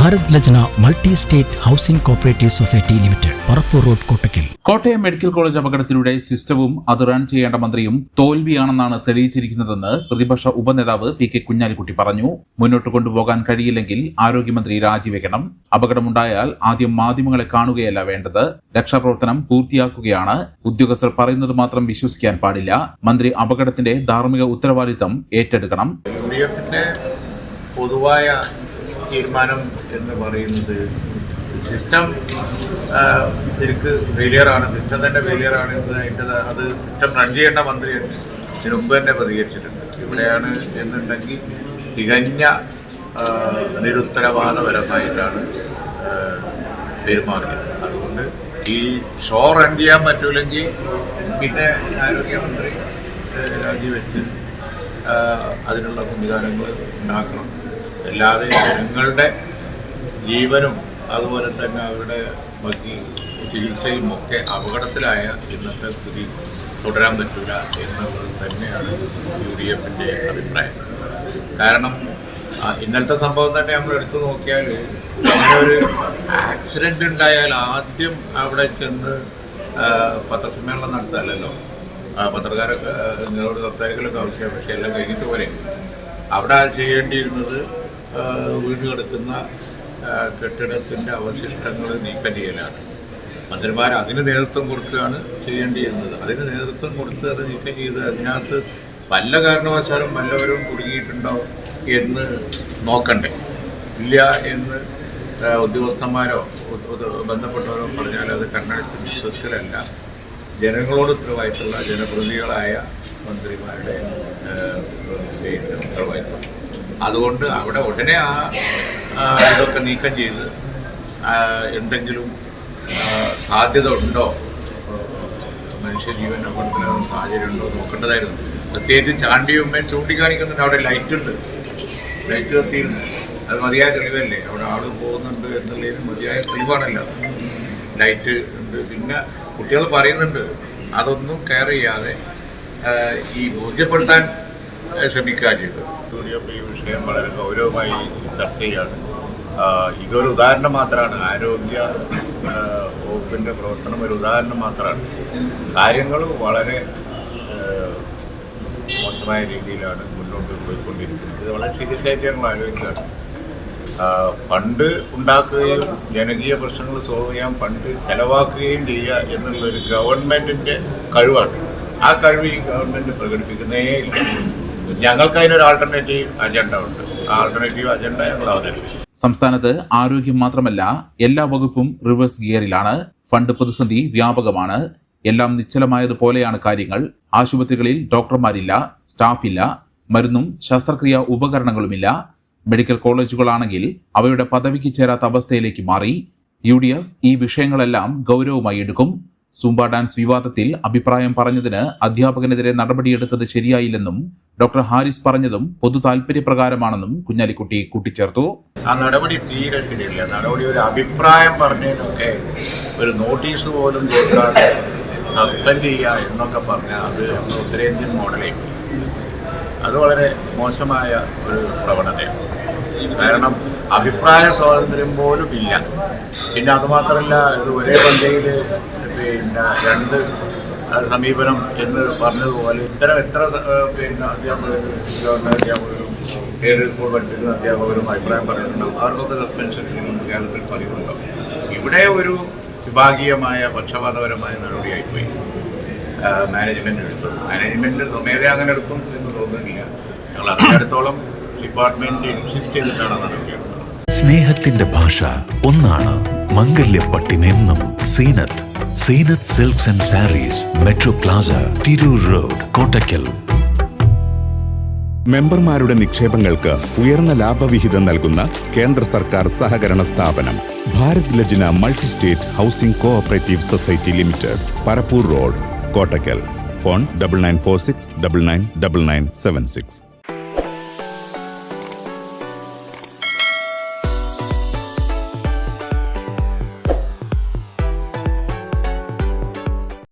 Bharat Lajna multi state housing cooperative society limited Parappur road Kottakkal. Kottayam medical college അപകടത്തിലൂടെ സിസ്റ്റവും അത് run ചെയ്യേണ്ട മന്ത്രിയും തോൽവിയാണെന്നാണ് തെളിയിച്ചിരിക്കുന്നതെന്ന് പ്രതിപക്ഷ ഉപനേതാവ് പി കെ കുഞ്ഞാലിക്കുട്ടി പറഞ്ഞു. മുന്നോട്ട് കൊണ്ടുപോകാൻ കഴിയില്ലെങ്കിൽ ആരോഗ്യമന്ത്രി രാജിവെക്കണം. അപകടമുണ്ടായാൽ ആദ്യം മാധ്യമങ്ങളെ കാണുകയല്ല വേണ്ടത്. രക്ഷാപ്രവർത്തനം പൂർത്തിയാക്കുകയാണ്. ഉദ്യോഗസ്ഥർ പറയുന്നത് മാത്രം വിശ്വസിക്കാൻ പാടില്ല. മന്ത്രി അപകടത്തിന്റെ ധാർമ്മിക ഉത്തരവാദിത്തം ഏറ്റെടുക്കണം. പൊതുവായ തീരുമാനം എന്ന് പറയുന്നത് സിസ്റ്റം ശരിക്ക് ഫെയിലിയറാണ് സിസ്റ്റം തന്നെ ഫെയിലിയറാണ് എന്നതായിട്ട് അത് സിസ്റ്റം റൺ ചെയ്യേണ്ട മന്ത്രി ഇതിനു മുമ്പ് തന്നെ പ്രതികരിച്ചിട്ടുണ്ട്. ഇവിടെയാണ് എന്നുണ്ടെങ്കിൽ തികഞ്ഞ നിരുത്തരവാദപരമായിട്ടാണ് പെരുമാറിയത് അതുകൊണ്ട് ഈ ഷോ റൺ ചെയ്യാൻ പറ്റൂലെങ്കിൽ പിന്നെ ആരോഗ്യമന്ത്രി രാജിവെച്ച് അതിനുള്ള സംവിധാനങ്ങൾ ഉണ്ടാക്കണം. അല്ലാതെ ജനങ്ങളുടെ ജീവനും അതുപോലെ തന്നെ അവരുടെ ബാക്കി ചികിത്സയും ഒക്കെ അപകടത്തിലായ ഇന്നത്തെ സ്ഥിതി തുടരാൻ പറ്റില്ല എന്നുള്ളത് തന്നെയാണ് യു ഡി എഫിന്റെ അഭിപ്രായം. കാരണം ഇന്നത്തെ സംഭവം തന്നെ നമ്മൾ എടുത്തു നോക്കിയാൽ ഒരു ആക്സിഡന്റ് ഉണ്ടായാൽ ആദ്യം അവിടെ ചെന്ന് പത്രസമ്മേളനം നടത്താമല്ലോ പത്രക്കാരൊക്കെ നിങ്ങളോട് സംസാരിക്കലൊക്കെ ആവശ്യമാണ് പക്ഷേ എല്ലാം കഴിഞ്ഞിട്ട് പോലെ അവിടെ ചെയ്യേണ്ടിയിരുന്നത് വീണ് കിടക്കുന്ന കെട്ടിടത്തിന്റെ അവശിഷ്ടങ്ങൾ നീക്കം ചെയ്യലാണ് മന്ത്രിമാർ അതിന് നേതൃത്വം കൊടുക്കുകയാണ് ചെയ്യേണ്ടിയിരുന്നത്. അതിന് നേതൃത്വം കൊടുത്ത് അത് നീക്കം ചെയ്ത് അതിനകത്ത് വല്ല കാരണവശാലും വല്ലവരും കുടുങ്ങിയിട്ടുണ്ടോ എന്ന് നോക്കണ്ടേ. ഇല്ല എന്ന് ഉദ്യോഗസ്ഥന്മാരോ ബന്ധപ്പെട്ടവരോ പറഞ്ഞാൽ അത് കണ്ണടച്ച് വിശ്വസിക്കലല്ല ജനങ്ങളോട് ഉത്തരവായിട്ടുള്ള ജനപ്രതിനിധികളായ മന്ത്രിമാരുടെ ഉത്തരവാദിത്തം. അതുകൊണ്ട് അവിടെ ഉടനെ ആ ഇതൊക്കെ നീക്കം ചെയ്ത് എന്തെങ്കിലും സാധ്യത ഉണ്ടോ? മനുഷ്യജീവൻ അപകടത്തിലാകുന്ന സാഹചര്യം ഉണ്ടോ? നോക്കേണ്ടതായിരുന്നു. പ്രത്യേകിച്ച് ചാണ്ടിയുമ്മയെ ചൂണ്ടിക്കാണിക്കുന്നുണ്ട്. അവിടെ ലൈറ്റ് ഉണ്ട്. ലൈറ്റ് കത്തിയിരുന്നു അത് മതിയായ തെളിവല്ലേ? അവിടെ ആൾ പോകുന്നുണ്ട് എന്നുള്ളതിന് മതിയായ തെളിവാണല്ലോ ലൈറ്റ് ഉണ്ട്. പിന്നെ കുട്ടികൾ പറയുന്നുണ്ട് അതൊന്നും കെയർ ചെയ്യാതെ ഈ ബോധ്യപ്പെടുത്താൻ ശ്രമിക്കുക ചെയ്തത് ഈ വിഷയം വളരെ ഗൗരവമായി ചർച്ച ചെയ്യാണ്. ഇതൊരു ഉദാഹരണം മാത്രമാണ്. ആരോഗ്യ വകുപ്പിന്റെ പ്രവർത്തനം ഒരു ഉദാഹരണം മാത്രമാണ്. കാര്യങ്ങൾ വളരെ മോശമായ രീതിയിലാണ് മുന്നോട്ട് പോയിക്കൊണ്ടിരിക്കുന്നത്. ഇത് വളരെ സീരിയസ് ആയിട്ട് ഞങ്ങൾ ആലോചിക്കുകയാണ്. ഫണ്ട് ഉണ്ടാക്കുകയും ജനകീയ പ്രശ്നങ്ങൾ സോൾവ് ചെയ്യാൻ ഫണ്ട് ചെലവാക്കുകയും ചെയ്യുക എന്നുള്ളൊരു ഗവൺമെന്റിന്റെ കഴിവാണ്. ആ കഴിവ് ഈ ഗവൺമെന്റ് പ്രകടിപ്പിക്കുന്നേ ഇല്ല. ഞങ്ങൾക്ക് അതിനൊരു ആൾട്ടർനേറ്റീവ് അജണ്ട ഉണ്ട്. ആൾട്ടർനേറ്റീവ് അജണ്ട ഞങ്ങൾ അവതരിപ്പിച്ചു. സംസ്ഥാനത്ത് ആരോഗ്യം മാത്രമല്ല എല്ലാ വകുപ്പും റിവേഴ്സ് ഗിയറിലാണ്. ഫണ്ട് പ്രതിസന്ധി വ്യാപകമാണ്. എല്ലാം നിശ്ചലമായതുപോലെയാണ് കാര്യങ്ങൾ. ആശുപത്രികളിൽ ഡോക്ടർമാരില്ല സ്റ്റാഫില്ല മരുന്നും ശസ്ത്രക്രിയ ഉപകരണങ്ങളുമില്ല. മെഡിക്കൽ കോളേജുകളാണെങ്കിൽ അവയുടെ പദവിക്ക് ചേരാത്ത അവസ്ഥയിലേക്ക് മാറി. യു ഡി എഫ് ഈ വിഷയങ്ങളെല്ലാം ഗൗരവമായി എടുക്കും. സൂംബ ഡാൻസ് വിവാദത്തിൽ അഭിപ്രായം പറഞ്ഞതിന് അധ്യാപകനെതിരെ നടപടിയെടുത്തത് ശരിയായില്ലെന്നും ഡോക്ടർ ഹാരിസ് പറഞ്ഞതും പൊതു താൽപര്യപ്രകാരമാണെന്നും കുഞ്ഞാലിക്കുട്ടി കൂട്ടിച്ചേർത്തു. ആ നടപടി തീരെ ശരിയല്ല നടപടി ഒരു അഭിപ്രായം പറഞ്ഞതിനൊക്കെ ഒരു നോട്ടീസ് പോലും കൊടുക്കാതെ സസ്പെൻഡ് ചെയ്യുക എന്നൊക്കെ പറഞ്ഞാൽ അത് ഉത്തരേന്ത്യൻ മോഡലേ അത് വളരെ മോശമായ ഒരു പ്രവണതയാണ്. കാരണം അഭിപ്രായ സ്വാതന്ത്ര്യം പോലും ഇല്ല. പിന്നെ അതുമാത്രമല്ല ഇത് ഒരേ പന്തയിൽ പിന്നെ രണ്ട് സമീപനം എന്ന് പറഞ്ഞതുപോലെ ഇത്തരം എത്ര പിന്നെ അധ്യാപകരും അധ്യാപകരും ഏഴ് സ്കൂൾ പഠിപ്പിക്കുന്ന അധ്യാപകരും അഭിപ്രായം പറഞ്ഞിട്ടുണ്ടാവും അവർക്കൊക്കെ സസ്പെൻഷൻ കേരളത്തിൽ പറയുന്നുണ്ടോ ഇവിടെ ഒരു വിഭാഗീയമായ പക്ഷപാതപരമായ നടപടിയായിപ്പോയി മാനേജ്മെന്റ് എടുത്തത് മാനേജ്മെന്റ് സ്വമേധ അങ്ങനെ എടുക്കും എന്ന് തോന്നുന്നില്ല. ഞങ്ങൾ അതിനടുത്തോളം ഡിപ്പാർട്ട്മെന്റ് ഇൻസിസ്റ്റ് ചെയ്തിട്ടാണ് നടപടി സ്നേഹത്തിന്റെ ഭാഷ ഒന്നാണ് മംഗല്യപ്പട്ടിനെന്നും Zeenath. Zeenath silks and saris metro plaza Tirur road Kottakkal മെമ്പർമാരുടെ നിക്ഷേപങ്ങൾക്ക് ഉയർന്ന ലാഭവിഹിതം നൽകുന്ന കേന്ദ്ര സർക്കാർ സഹകരണ സ്ഥാപനം Bharat Lajna multi state housing cooperative society limited Parappur road Kottakkal. Phone double nine four six double nine double nine seven six